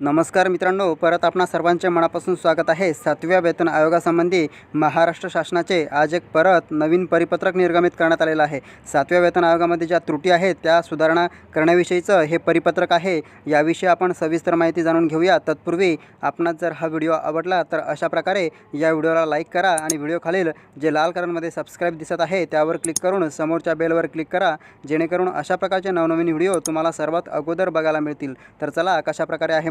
नमस्कार मित्रांनो परत आपणा सर्वांचे मनापासून स्वागत आहे. सातव्या वेतन आयोगासंबंधी महाराष्ट्र शासनाचे आज एक परत नवीन परिपत्रक निर्गमित करण्यात आलेलं आहे. सातव्या वेतन आयोगामध्ये ज्या त्रुटी आहेत त्या सुधारणा करण्याविषयीचं हे परिपत्रक आहे. याविषयी आपण सविस्तर माहिती जाणून घेऊया. तत्पूर्वी आपणास जर हा व्हिडिओ आवडला तर अशा प्रकारे या व्हिडिओला लाईक करा आणि व्हिडिओ खालील जे लाल कलरमध्ये सबस्क्राईब दिसत आहे त्यावर क्लिक करून समोरच्या बेलवर क्लिक करा. जेणेकरून अशा प्रकारचे नवनवीन व्हिडिओ तुम्हाला सर्वात अगोदर बघायला मिळतील. तर चला कशा प्रकारे आहे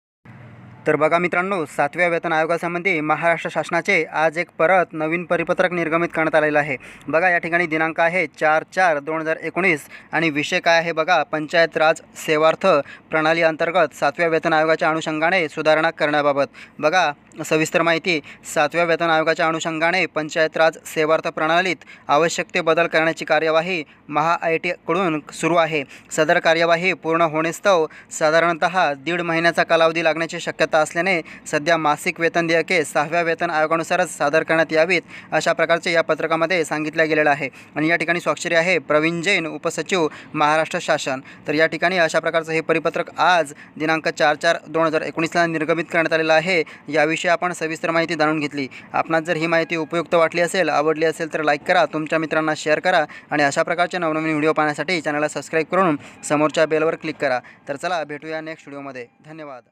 तर बघा मित्रांनो सातव्या वेतन आयोगासंबंधी महाराष्ट्र शासनाचे आज एक परत नवीन परिपत्रक निर्गमित करण्यात आलेलं आहे. बघा या ठिकाणी दिनांक आहे चार चार दोन हजार एकोणीस आणि विषय काय आहे बघा पंचायत राज सेवार्थ प्रणाली अंतर्गत सातव्या वेतन आयोगाच्या अनुषंगाने सुधारणा करण्याबाबत. बघा सविस्तर माहिती सातव्या वेतन आयोगाच्या अनुषंगाने पंचायत राज सेवार्थ प्रणालीत आवश्यक ते बदल करण्याची कार्यवाही महा आय टीकडून सुरू आहे. सदर कार्यवाही पूर्ण होणेस्तव साधारणत दीड महिन्याचा कालावधी लागण्याची शक्यता असल्याने सध्या मासिक वेतन देयके सहाव्या वेतन आयोगानुसारच सादर करण्यात यावीत अशा प्रकारचे या पत्रकामध्ये सांगितलं गेलेलं आहे. आणि या ठिकाणी स्वाक्षरी आहे प्रवीण जैन उपसचिव महाराष्ट्र शासन. तर या ठिकाणी अशा प्रकारचं हे परिपत्रक आज दिनांक चार चार दोन हजार एकोणीसला निर्गमित करण्यात आलेलं आहे. याविषयी आपण सविस्तर माहिती जाणून घेतली. आपणास जर ही माहिती उपयुक्त वाटली असेल आवडली असेल तर लाईक करा तुमच्या मित्रांना शेअर करा आणि अशा प्रकारचे नवनवीन व्हिडिओ पाहण्यासाठी चॅनलला सबस्क्राईब करून समोरच्या बेलवर क्लिक करा. तर चला भेटूया नेक्स्ट व्हिडिओमध्ये धन्यवाद.